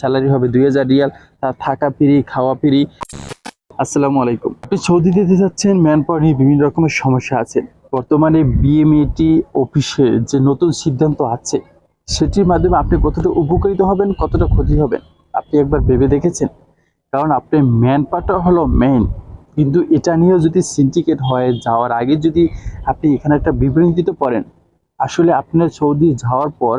Salary হবে দুই হাজার রিয়াল, তার থাকা ফ্রি, খাওয়া ফ্রি। আসসালামু আলাইকুম। আপনি সৌদি যেতে যাচ্ছেন ম্যান পাওয়ার নিয়ে বিভিন্ন রকমের সমস্যা আছে। বর্তমানে বিএমএটি অফিসের যে নতুন সিদ্ধান্ত আছে, সেটির মাধ্যমে আপনি কতটা উপকৃত হবেন, কতটা ক্ষতি হবেন, আপনি একবার ভেবে দেখেছেন? কারণ আপনার ম্যান পাওয়ারটা হলো মেইন কিন্তু এটা নিয়েও যদি সিন্ডিকেট হয়, যাওয়ার আগে যদি আপনি এখানে একটা বিভ্রান্তিতে পড়েন আসলে আপনার সৌদি যাওয়ার পর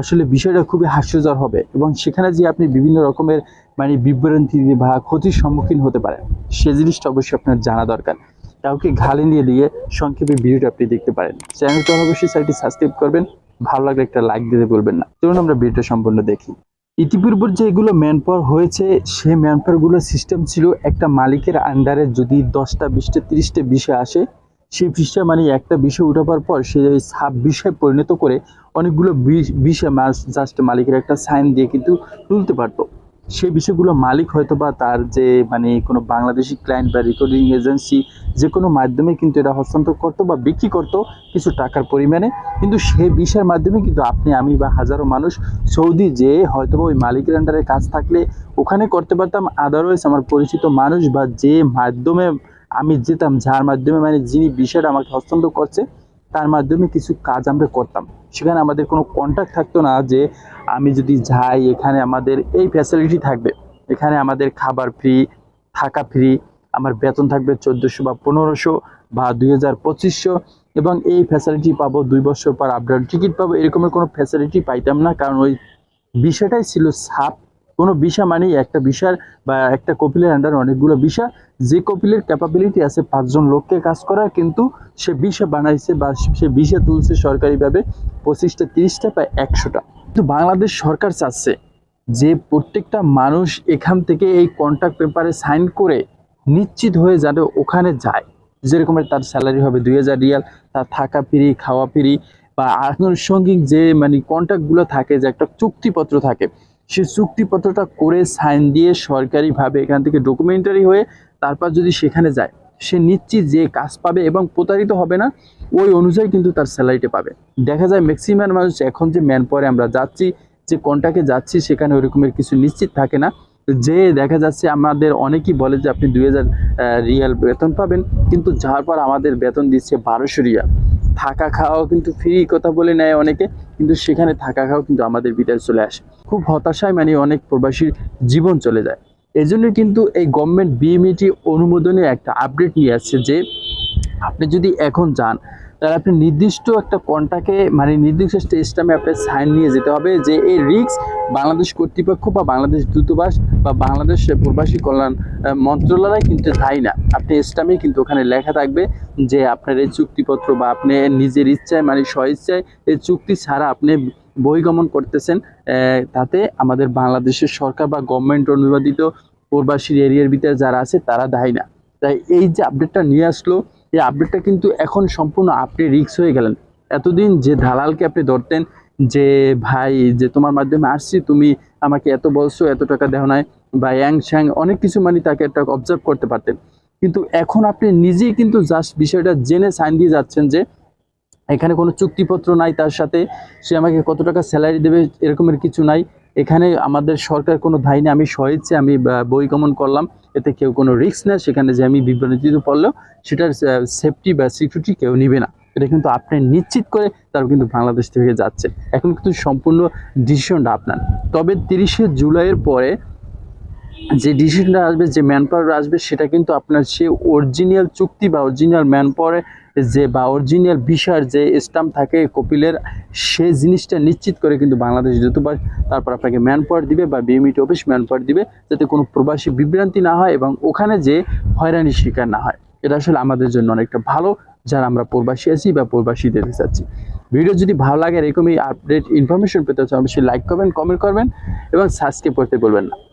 আসলে বিষয়টা খুবই হাস্যজর হবে এবং সেখানে যে আপনি বিভিন্ন রকমের মানে বিভ্রান্তি বা ক্ষতির সম্মুখীন হতে পারেন, সে জিনিসটা অবশ্যই আপনার জানা দরকার। কাউকে ঘালে নিয়ে দিয়ে সংক্ষেপে ভিডিওটা আপনি দেখতে পারেন। চ্যানেলটা অবশ্যই চ্যানেলটি সাবস্ক্রাইব করবেন, ভালো লাগলে একটা লাইক দিতে বলবেন না। চলুন আমরা ভিডিওটা সম্পূর্ণ দেখি। ইতিপূর্বে যে এগুলো ম্যান পাওয়ার হয়েছে সে ম্যান পাওয়ারগুলোর সিস্টেম ছিল একটা মালিকের আন্ডারে যদি দশটা, বিশটা, তিরিশটা বিষয় আসে সেই বিষয় মানে একটা বিষয় উঠাবার পর সে সাব বিষয় পরিণত করে অনেকগুলো বিষ- বিষয় জাস্ট মালিকের একটা সাইন দিয়ে কিন্তু তুলতে পারতো। সেই বিষয়গুলো মালিক হয়তো বা তার যে মানে কোনো বাংলাদেশি ক্লায়েন্ট বা রেকর্ডিং এজেন্সি যে কোনো মাধ্যমে কিন্তু এটা হস্তান্তর করতো বা বিক্রি করতো কিছু টাকার পরিমাণে। কিন্তু সেই বিষয়ের মাধ্যমে কিন্তু আপনি, আমি বা হাজারো মানুষ সৌদি যে হয়তো বা ওই মালিকের আন্ডারে কাজ থাকলে ওখানে করতে পারতাম। আদারওয়াইজ আমার পরিচিত মানুষ বা যে মাধ্যমে আমি যেতাম, যার মাধ্যমে মানে যিনি বিষয়টা আমাকে হস্তান্তর করছে, তার মাধ্যমে কিছু কাজ আমরা করতাম। সেখানে আমাদের কোনো কন্ট্যাক্ট থাকতো না যে আমি যদি যাই, এখানে আমাদের এই ফ্যাসিলিটি থাকবে। এখানে আমাদের খাবার ফ্রি থাকা ফ্রি আমার বেতন থাকবে চোদ্দোশো বা পনেরোশো বা দুই হাজার পঁচিশশো এবং এই ফ্যাসিলিটি পাবো দুই বছর পর আপডেট টিকিট পাবো, এরকমের কোনো ফ্যাসিলিটি পাইতাম না। কারণ ওই বিষয়টাই ছিল সাপ। কোনো বিষয় মানেই একটা বিষয় বা একটা কপিলের আন্ডার অনেকগুলো বিষয় যে কপিলের ক্যাপাবিলিটি আছে পাঁচজন লোককে কাজ করার, কিন্তু সে বিষয় বানাইছে বা সে বিষা তুলছে সরকারিভাবে পঁচিশটা, তিরিশটা বা একশোটা। কিন্তু বাংলাদেশ সরকার চাচ্ছে যে প্রত্যেকটা মানুষ এখান থেকে এই কন্ট্রাক্ট পেপারে সাইন করে নিশ্চিত হয়ে যাতে ওখানে যায়। যেরকমের তার স্যালারি হবে দুই হাজার রিয়াল, তার থাকা ফ্রি, খাওয়া ফ্রি বা আনুষঙ্গিক যে মানে কন্ট্রাক্টগুলো থাকে, যে একটা চুক্তিপত্র থাকে সেই চুক্তিপত্রটা করে সাইন দিয়ে সরকারিভাবে এখান থেকে ডকুমেন্টারি হয়ে তারপর যদি সেখানে যায়, সে নিশ্চিত যে কাজ পাবে এবং প্রতারিত হবে না, ওই অনুযায়ী কিন্তু তার স্যালারিটা পাবে। দেখা যায় ম্যাক্সিমাম মানুষ এখন যে ম্যান পরে আমরা যাচ্ছি, যে কন্ট্রাক্টে যাচ্ছি, সেখানে ওই রকমের কিছু নিশ্চিত থাকে না। যে দেখা যাচ্ছে আমাদের অনেকেই বলে যে আপনি দুই হাজার রিয়াল বেতন পাবেন, কিন্তু যাওয়ার পর আমাদের বেতন দিচ্ছে বারোশো রিয়াল। থাকা খাওয়াও কিন্তু ফ্রি কথা বলে নেয় অনেকে, কিন্তু সেখানে থাকা খাওয়া কিন্তু আমাদের বিদেশে চলে আসে। খুব হতাশায় মানে অনেক প্রবাসীর জীবন চলে যায়। এই জন্য কিন্তু এই গভর্নমেন্ট বিএমইটি অনুমোদনে একটা আপডেট নিয়ে আসছে যে, আপনি যদি এখন যান তাহলে আপনি নির্দিষ্ট একটা কন্টাকে মানে নির্দিষ্ট স্টেজটামে আপনার সাইন নিয়ে যেতে হবে যে এই রিক্স বাংলাদেশ কর্তৃপক্ষ বা বাংলাদেশ দূতাবাস বা বাংলাদেশ প্রবাসী কল্যাণ মন্ত্রণালয় কিন্তু তাই না। আপনি স্টামে কিন্তু ওখানে লেখা থাকবে যে আপনার এই চুক্তিপত্র বা আপনি নিজের ইচ্ছায় মানে স্বইচ্ছায় এই চুক্তি ছাড়া আপনি বহিগমন করতেছেন তাতে আমাদের বাংলাদেশের সরকার বা গভর্নমেন্ট অনুমোদিত প্রবাসী এরিয়ার ভিতরে যারা আছে তারা দায়ী না। তাই এই যে আপডেটটা নিয়ে আসলো এই আপডেটটা কিন্তু এখন সম্পূর্ণ আপনি রিক্স হয়ে গেলেন। এতদিন যে দালালকে আপনি ধরতেন, যে ভাই, যে তোমার মাধ্যমে আসছি, তুমি আমাকে এত বলছো, এত টাকা দেও নাই, বা অ্যাং শ্যাং অনেক কিছু মানে তাকে একটা অবজার্ভ করতে পারতেন। কিন্তু এখন আপনি নিজেই কিন্তু জাস্ট বিষয়টা জেনে সাইন দিয়ে যাচ্ছেন যে, এখানে কোনো চুক্তিপত্র নাই তার সাথে, সে আমাকে কত টাকা স্যালারি দেবে, এরকমের কিছু নাই। এখানে আমাদের সরকার কোনো দায়ী নেই, আমি স্বইচ্ছে আমি বহিগমন করলাম। এতে কেউ কোনো রিস্ক নেই, সেখানে যে আমি বিভ্রান্তিতে পড়লেও সেটার সেফটি বা সিকিউরিটি কেউ নিবে না। এটা কিন্তু আপনি নিশ্চিত করে তারা কিন্তু বাংলাদেশ থেকে যাচ্ছে। এখন কিন্তু সম্পূর্ণ ডিসিশনটা আপনার। তবে তিরিশে জুলাইয়ের পরে যে ডিসিশনটা আসবে, যে ম্যান পাওয়ার আসবে, সেটা কিন্তু আপনার সে অরিজিনাল চুক্তি বা অরিজিনাল ম্যান পাওয়ারে যে বা অরিজিনাল বিষয়ের যে স্টাম্প থাকে কপিলের, সে জিনিসটা নিশ্চিত করে কিন্তু বাংলাদেশ দূতাবাস তারপর আপনাকে ম্যান পাওয়ার দিবে বা বিএমইটি অফিস ম্যান পাওয়ার দিবে, যাতে কোনো প্রবাসী বিভ্রান্তি না হয় এবং ওখানে যে হয়রানির শিকার না হয়। এটা আসলে আমাদের জন্য অনেকটা ভালো, যারা আমরা প্রবাসী আছি বা প্রবাসী দিতে চাচ্ছি ভিডিও যদি ভালো লাগে এরকমই আপডেট ইনফরমেশন পেতে চান অবশ্যই লাইক করবেন কমেন্ট করবেন এবং সাবস্ক্রাইব করতে বলবেন না।